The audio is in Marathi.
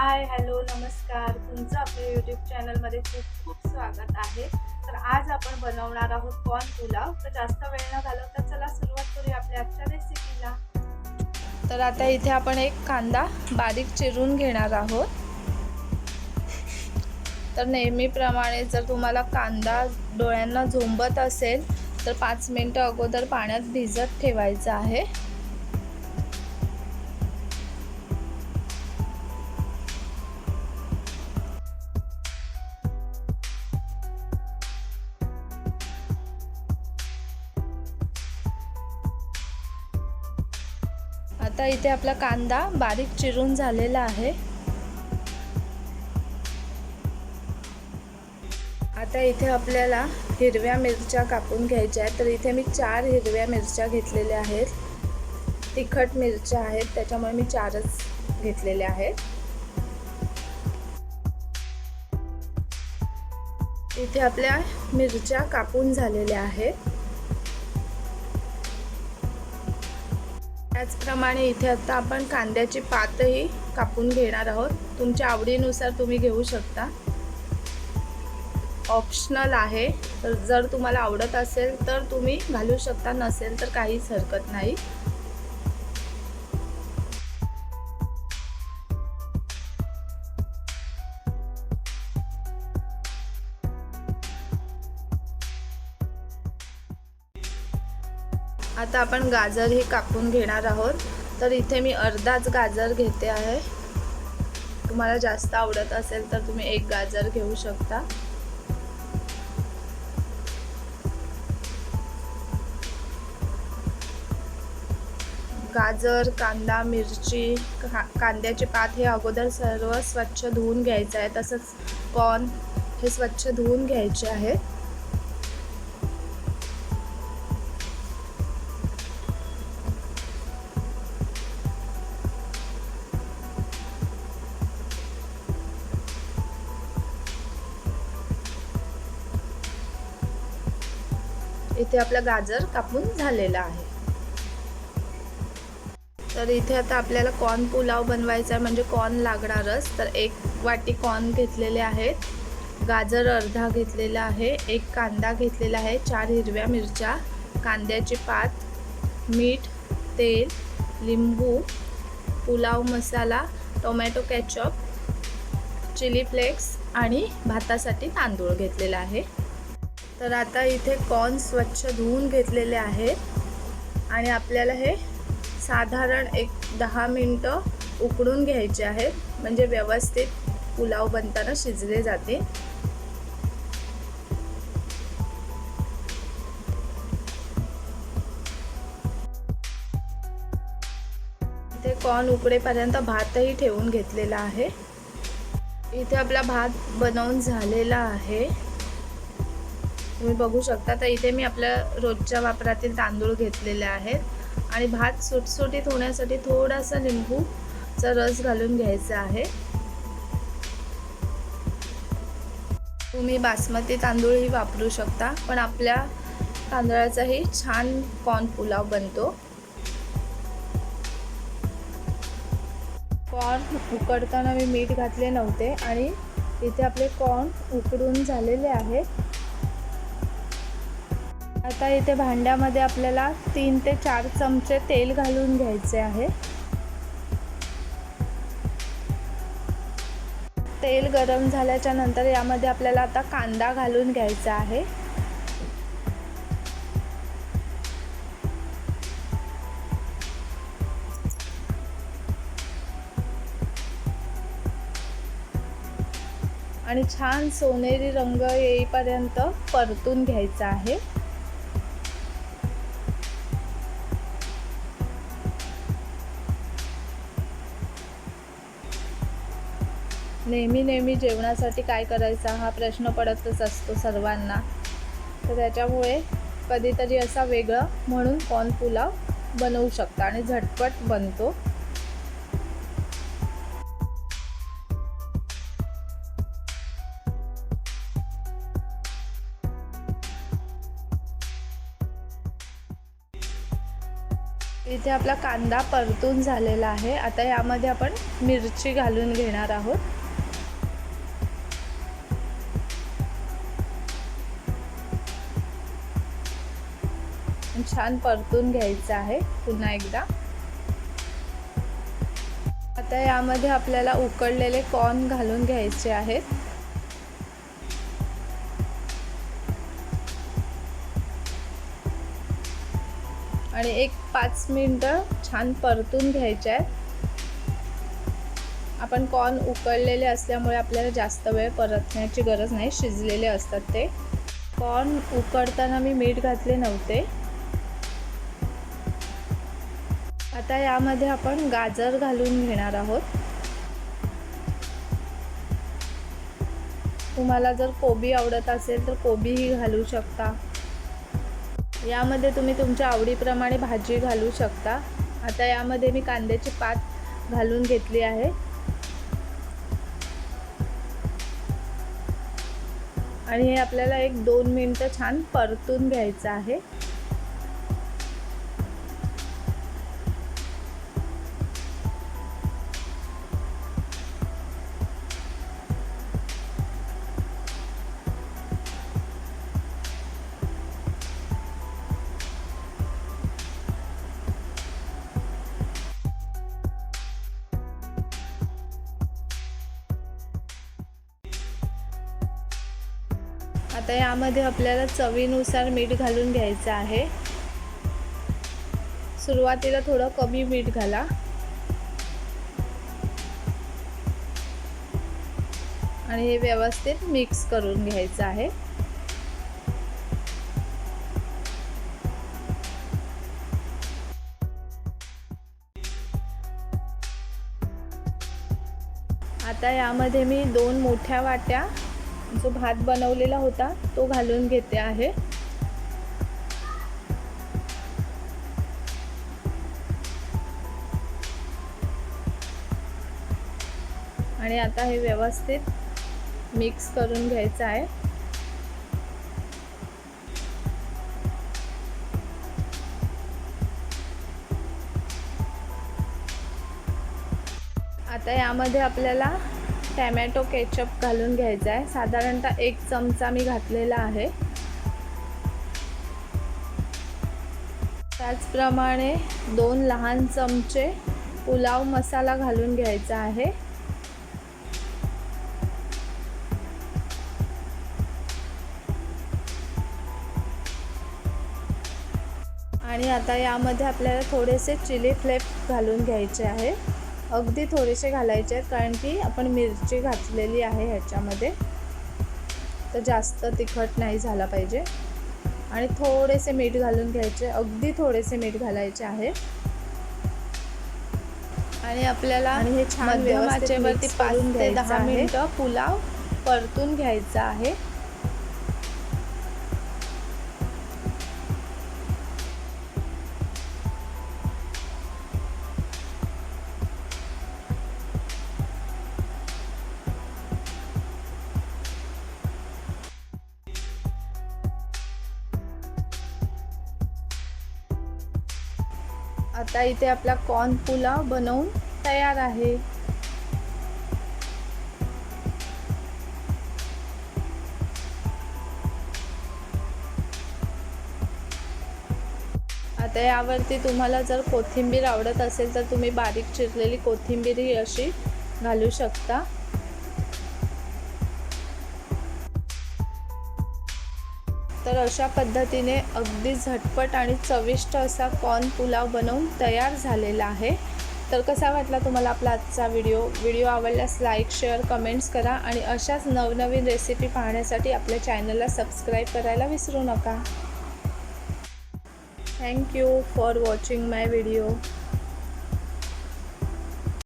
हाय हॅलो नमस्कार. तुमचं आपल्या यूट्यूब चॅनलमध्ये खूप खूप स्वागत आहे. तर आज आपण बनवणार आहोत कॉर्न पुलाव. तर जास्त वेळ न घालवता चला सुरुवात करूया आपल्या आजच्या रेसिपीला तर आता इथे आपण एक कांदा बारीक चिरून घेणार आहोत. तर नेहमीप्रमाणे जर तुम्हाला कांदा डोळ्यांना झोंबत असेल तर पाच मिनटं अगोदर पाण्यात भिजत ठेवायचं आहे. आता इथे आपला कांदा बारीक चिरून झालेला आहे. आता इथे आपल्याला हिरव्या मिरच्या कापून घ्यायच्या आहेत. तर इथे मी चार हिरव्या मिरच्या घेतलेल्या आहेत. तिखट मिरच्या आहेत. त्याच्यामुळे मी चारच घेतलेल्या आहेत. इथे आपल्या मिरच्या कापून झालेल्या आहेत. त्याचप्रमाणे इथे आता आपण कांद्याची पातही कापून घेणार आहोत. तुमच्या आवडीनुसार तुम्ही घेऊ शकता. ऑप्शनल आहे. तर जर तुम्हाला आवडत असेल तर तुम्ही घालू शकता. नसेल तर काहीच हरकत नाही. आता आपण गाजर ही कापून घेणार आहोत. तर इथे मी अर्धाच गाजर घेते आहे. तुम्हाला जास्त आवडत असेल तर तुम्ही एक गाजर घेऊ शकता. गाजर कांदा मिरची का कांद्याचे पात हे अगोदर सर्व स्वच्छ धुवून घ्यायचं आहे. तसंच कॉर्न हे स्वच्छ धुवून घ्यायचे आहे. इथे आपलं गाजर कापून झालेला आहे. तर इथे आता आपल्याला कॉर्न पुलाव बनवायचा आहे म्हणजे कॉर्न लागणारच. तर एक वाटी कॉर्न घेतलेले आहेत. गाजर अर्धा घेतलेला आहे एक कांदा घेतलेला आहे चार हिरव्या मिरच्या कांद्याची पात मीठ तेल लिंबू pulao masala tomato ketchup chilli flakes आणि भातासाठी तांदूळ घेतलेला आहे. तर आता इथे कॉर्न स्वच्छ धुवून घेतलेले आहेत. आणि आपल्याला हे साधारण एक दहा मिनटं उकडून घ्यायचे आहेत. म्हणजे व्यवस्थित पुलाव बनताना शिजले जाते इथे कॉर्न उकडेपर्यंत भातही ठेवून घेतलेला आहे. इथे आपला भात बनवून झालेला आहे. तुम्ही बघू शकता. तर इथे मी आपल्या रोजच्या वापरातील तांदूळ घेतलेले आहेत. आणि भात सुटसुटीत होण्यासाठी थोडासा लिंबूचा रस घालून घ्यायचा आहे. तुम्ही बासमती तांदूळही वापरू शकता पण आपल्या तांदळाचाही छान कॉर्न पुलाव बनतो. कॉर्न उकडताना मी मीठ घातले नव्हते आणि इथे आपले कॉर्न उकडून झालेले आहेत. आता इथे भांड्यामध्ये आपल्याला तीन ते चार चमचे तेल घालून घ्यायचे आहे. तेल गरम झाल्याच्यानंतर यामध्ये आपल्याला आता कांदा घालून घ्यायचा आहे. आणि छान सोनेरी रंग येईपर्यंत परतून घ्यायचा आहे. नेहमी नेहमी जेवणासाठी काय करायचा हा प्रश्न पडतच असतो सर्वांना. तर त्याच्यामुळे कधीतरी असा वेगळं म्हणून कॉर्न पुलाव बनवू शकता आणि झटपट बनतो. इथे आपला कांदा परतून झालेला आहे. आता यामध्ये आपण मिरची घालून घेणार आहोत. छान परतून घ्यायचं आहे पुन्हा एकदा. आता यामध्ये आपल्याला उकडलेले कॉर्न घालून घ्यायचे आहेत. आणि एक पाच मिनटं छान परतून घ्यायचे आहेत. आपण कॉर्न उकळलेले असल्यामुळे आपल्याला जास्त वेळ परतण्याची गरज नाही शिजलेले असतात ते. कॉर्न उकडताना मी मीठ घातले नव्हते. आता यामध्ये आपण गाजर घालून घेणार आहोत. तुम्हाला जर कोबी आवडत असेल तर कोबीही घालू शकता. यामध्ये तुम्ही तुमच्या आवडीप्रमाणे भाजी घालू शकता. आता यामध्ये मी कांद्याची पात घालून घेतली आहे. आणि हे आपल्याला एक दोन मिनटं छान परतून घ्यायचं आहे. आता यामध्ये आपल्याला चवीनुसार मीठ घालून घ्यायचं आहे. सुरुवातीला थोडं कमी मीठ घाला. आणि हे व्यवस्थित मिक्स करून घ्यायचं आहे. आता यामध्ये मी दोन मोठ्या वाट्या जो भात बनवलेला होता तो घालून घेते आहे. आणि आता हे व्यवस्थित मिक्स करून घ्यायचं आहे. आता यामध्ये आपल्याला टॅमॅटो केचप घालून घ्यायचा आहे. साधारणतः एक चमचा मी घातलेला आहे. त्याचप्रमाणे दोन लहान चमचे पुलाव मसाला घालून घ्यायचा आहे. आणि आता यामध्ये आपल्याला थोडेसे चिली फ्लेक्स घालून घ्यायचे आहे. अगदी थोडेसे घालायचे आहेत कारण की आपण मिरची घातलेली आहे ह्याच्यामध्ये. तर जास्त तिखट नाही झाला पाहिजे. आणि थोडेसे मीठ घालून घ्यायचे अगदी थोडेसे मीठ घालायचे आहे. आणि आपल्याला आणि हे छान व्यवस्थेवरती पाच ते दहा मिनटं पुलाव परतून घ्यायचा आहे. आता इथे आपला कॉर्न पुलाव बनवून तयार आहे. आता यावरती तुम्हाला जर कोथिंबीर आवडत असेल तर तुम्ही बारीक चिरलेली कोथिंबीरही अशी घालू शकता. तर अशा पद्धतीने अगदी झटपट आणि चविष्ट असा कॉर्न पुलाव बनवून तयार झालेला आहे. तर कसा वाटला तुम्हाला आपला आजचा व्हिडिओ व्हिडिओ आवडल्यास लाईक शेअर कमेंट्स करा आणि अशाच नवनवीन रेसिपी पाहण्यासाठी आपल्या चॅनलला सबस्क्राईब करायला विसरू नका. Thank you for watching my video